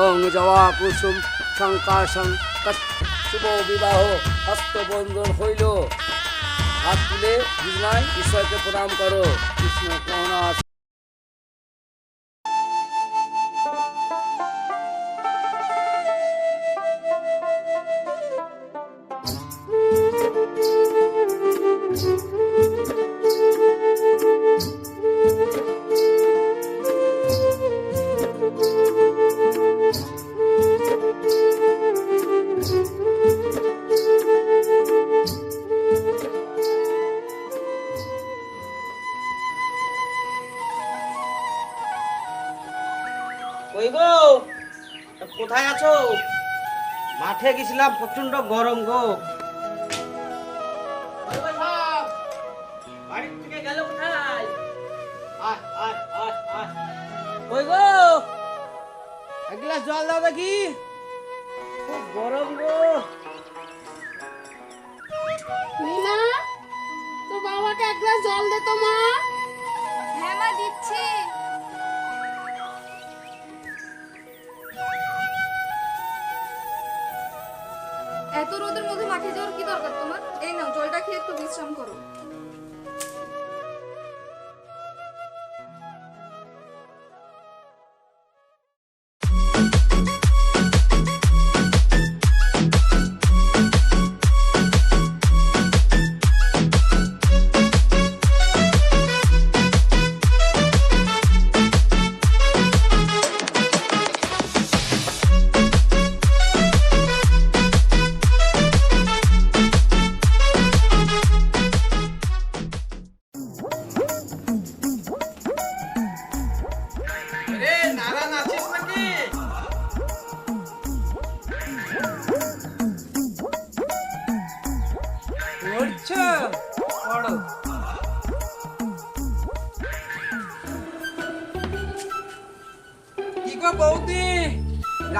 ওং জবা কুসুম শঙ্কার শুভ বিবাহ। হস্তবন্ধন হইল। হাত তুলে বিজনায় ঈশ্বরকে প্রণাম করো। কোথায় আছো? মাঠে গেছিলাম প্রচণ্ড গরম গো। গো বাড়ির থেকে গেল কোথায়? আয়, আয়, আয়, আয়। কই গো? এক গ্লাস জল দাও দেখি। খুব গরম গো। নীলা তো বাবাকে এক গ্লাস জল দে তো মা। হ্যাঁ মা দিচ্ছি। এত রোদের মধ্যে মাঠে যাওয়ার কি দরকার তোমার? এই নাও, জলটা খেয়ে একটু বিশ্রাম করো।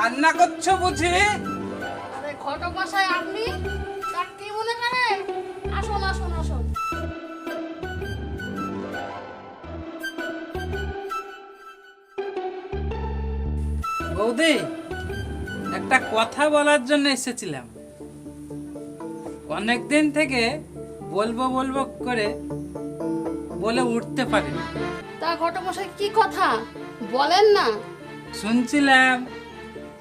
রান্না করছ বুঝি? আরে ঘটক মশাই আপনি? তার কি মনে করেন? আসুন আসুন আসুন। বৌদি একটা কথা বলার জন্য এসেছিলাম। অনেকদিন থেকে বলব বলব করে বলে উঠতে পারিনি। তা ঘটক মশাই কি কথা? বলেন না। শুনছিলাম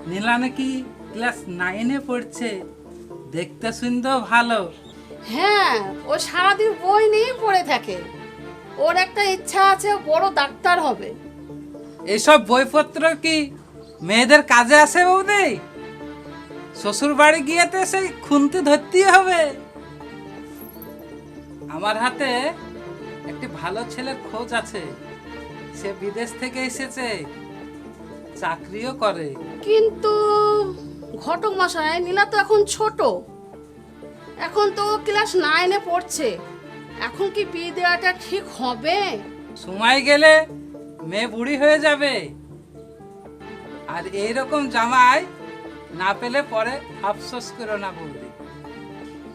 নীলা নাকি ক্লাস নাইনে পড়ছে? দেখতে শুনতেও ভালো। হ্যাঁ ও সারাদিন বই নিয়েই পড়ে থাকে। ওর একটা ইচ্ছা আছে ও বড় ডাক্তার হবে। এসব বইপত্র কি মেয়েদের কাজে আসে বৌদি? শ্বশুর বাড়ি গিয়েতে সেই খুন্তি ধরতেই হবে। আমার হাতে একটি ভালো ছেলের খোঁজ আছে। সে বিদেশ থেকে এসেছে। চাকরিও করে। কিন্তু ঘটক মশাই নীলা তো এখন ছোট। এখন তো ক্লাস নাইনে পড়ছে। এখন কি বিয়ে দেওয়াটা ঠিক হবে? সময় গেলে মেয়ে বুড়ি হয়ে যাবে। আর এইরকম জামাই না পেলে পরে আফসোস করো না বৌদি।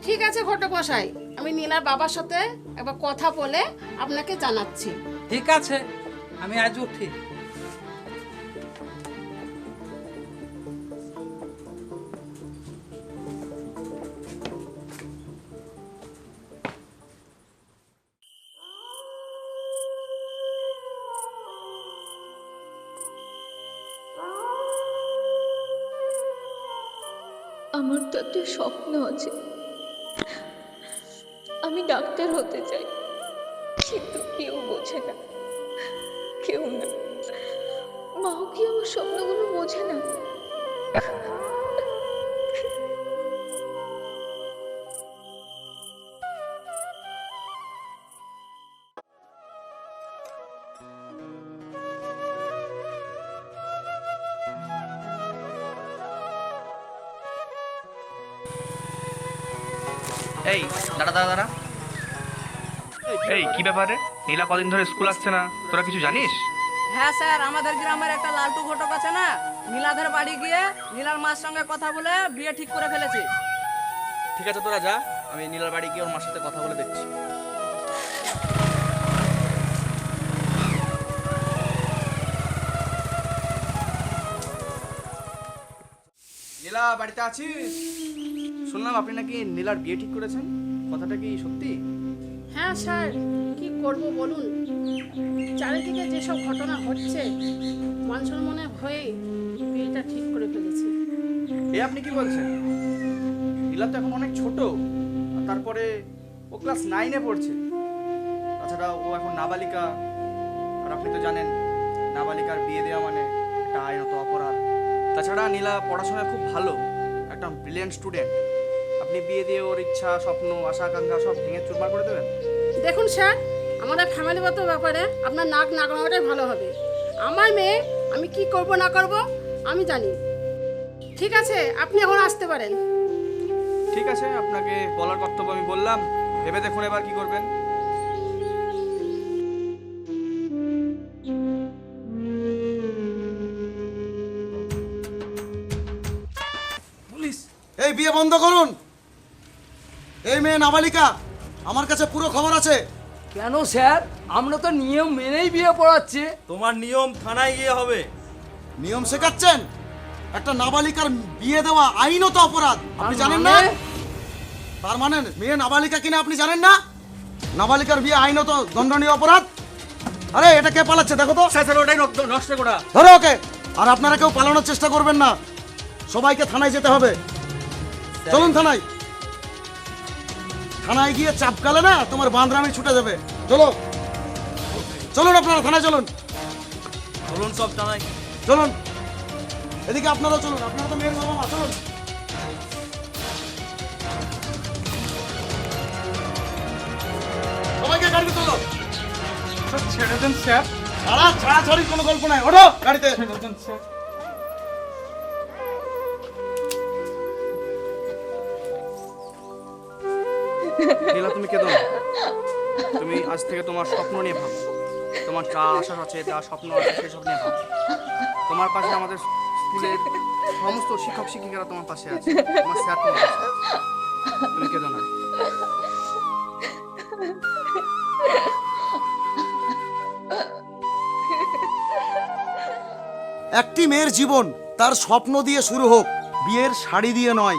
ঠিক আছে ঘটক মশাই আমি নীলার বাবার সাথে একবার কথা বলে আপনাকে জানাচ্ছি। ঠিক আছে আমি আজ উঠি। আমার তো একটা স্বপ্ন আছে। আমি ডাক্তার হতে চাই। কিন্তু কেউ বোঝে না। কেউ না। মাও কি আমার স্বপ্নগুলো বোঝে না? এই দাঁড়া দাঁড়া দাঁড়া। এই কি ব্যাপারে? নীলা কদিন ধরে স্কুল আসছে না। তোরা কিছু জানিস? হ্যাঁ স্যার আমাদের গ্রামের একটা লালটু ঘটক আছে না? নীলাধের বাড়ি গিয়ে নীলার মার সঙ্গে কথা বলে বিয়ে ঠিক করে ফেলেছে। ঠিক আছে তোরা যা। আমি নীলার বাড়ি গিয়ে ওর মার সাথে কথা বলে দেখছি। নীলা বাড়িতে আছিস? শুনলাম আপনি নাকি নীলার বিয়ে ঠিক করেছেন। কথাটা কি সত্যি? হ্যাঁ স্যার। কি করব বলুন? চারিদিকে যেসব ঘটনা হচ্ছে মান সম্মানের ভয়ে বিয়েটা ঠিক করে ফেলেছি। এ আপনি কি বলছেন? নীলা তো এখন অনেক ছোট আর তারপরে ও ক্লাস নাইনে পড়ছে। তাছাড়া ও এখন নাবালিকা আর আপনি তো জানেন নাবালিকার বিয়ে দেওয়া মানে একটা আইনত অপরাধ। তাছাড়া নীলা পড়াশোনায় খুব ভালো একটা ব্রিলিয়ান্ট স্টুডেন্ট আপনি বিয়ে দিয়ে ওর ইচ্ছা স্বপ্ন আশা আকাঙ্ক্ষা সব ভেঙে চুরমার করে দেবেন? দেখুন স্যার আমাদের ফ্যামিলিগত ব্যাপারে আপনার নাক না গলানোটাই ভালো হবে। আমার মেয়ে আমি কি করব না করব আমি জানি। ঠিক আছে আপনি এখন আসতে পারেন। ঠিক আছে আপনাকে বলার কর্তব্য আমি বললাম। ভেবে দেখুন এবার কি করবেন। এই বিয়ে বন্ধ করুন। এই মেয়ে নাবালিকা আমার কাছে পুরো খবর আছে। কেন স্যার? আমরা তো নিয়ম মেনেই বিয়ে পড়াচ্ছি। তোমার নিয়ম থানায় গিয়ে হবে। নিয়ম শেখাচ্ছেন? একটা নাবালিকার বিয়ে দেওয়া আইনত অপরাধ। আপনি জানেন না? মানে? তার মানে মেয়ে নাবালিকা কিনা আপনি জানেন না? নাবালিকার বিয়ে আইনত দণ্ডনীয় অপরাধ? আরে এটা কে পালাচ্ছে দেখো তো। স্যার ওটাই নষ্ট করা। ধরো ওকে। আর আপনারা কেউ পালানোর চেষ্টা করবেন না। সবাইকে থানায় যেতে হবে। চলুন থানায়। থানায় গিয়ে চাপকালে না তোমার বাঁধরামি ছুটে যাবে। চলো। চলুন আপনারা থানায় চলুন। চলুন সব জানাই চলুন। এদিকে আপনারাও চলুন আপনারা তো মেয়ের বাবা মা চলুন। সবাইকে গাড়িতে চলো ছেড়ে দেন স্যার। ছাড়া ছাড়া ছাড়ি কোনো গল্প নাই। ওঠো গাড়িতে। ছেড়ে দেন স্যার। নীলা, তুমি কেঁদো না। তুমি আজ থেকে তোমার স্বপ্ন নিয়ে ভাবো। তোমার যা আশা আছে, যা স্বপ্ন আছে, সেই সব নিয়ে ভাবো। তোমার পাশে আমাদের স্কুলের সমস্ত শিক্ষক শিক্ষিকারা তোমার পাশে আছে। তোমার স্যার তোমার আছে। তুমি কেঁদো না। একটি মেয়ের জীবন তার স্বপ্ন দিয়ে শুরু হোক, বিয়ের শাড়ি দিয়ে নয়,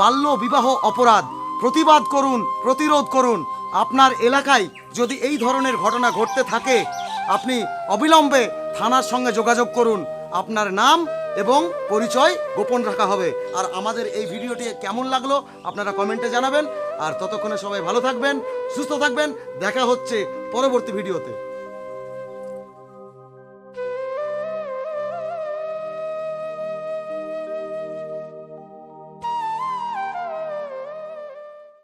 বাল্য বিবাহ অপরাধ। প্রতিবাদ করুন, প্রতিরোধ করুন। আপনার এলাকায় যদি এই ধরনের ঘটনা ঘটতে থাকে, আপনি অবিলম্বে থানার সঙ্গে যোগাযোগ করুন। আপনার নাম এবং পরিচয় গোপন রাখা হবে। আর আমাদের এই ভিডিওটি কেমন লাগল, আপনারা কমেন্টে জানাবেন। আর ততক্ষণে সবাই ভালো থাকবেন, সুস্থ থাকবেন। দেখা হচ্ছে পরবর্তী ভিডিওতে।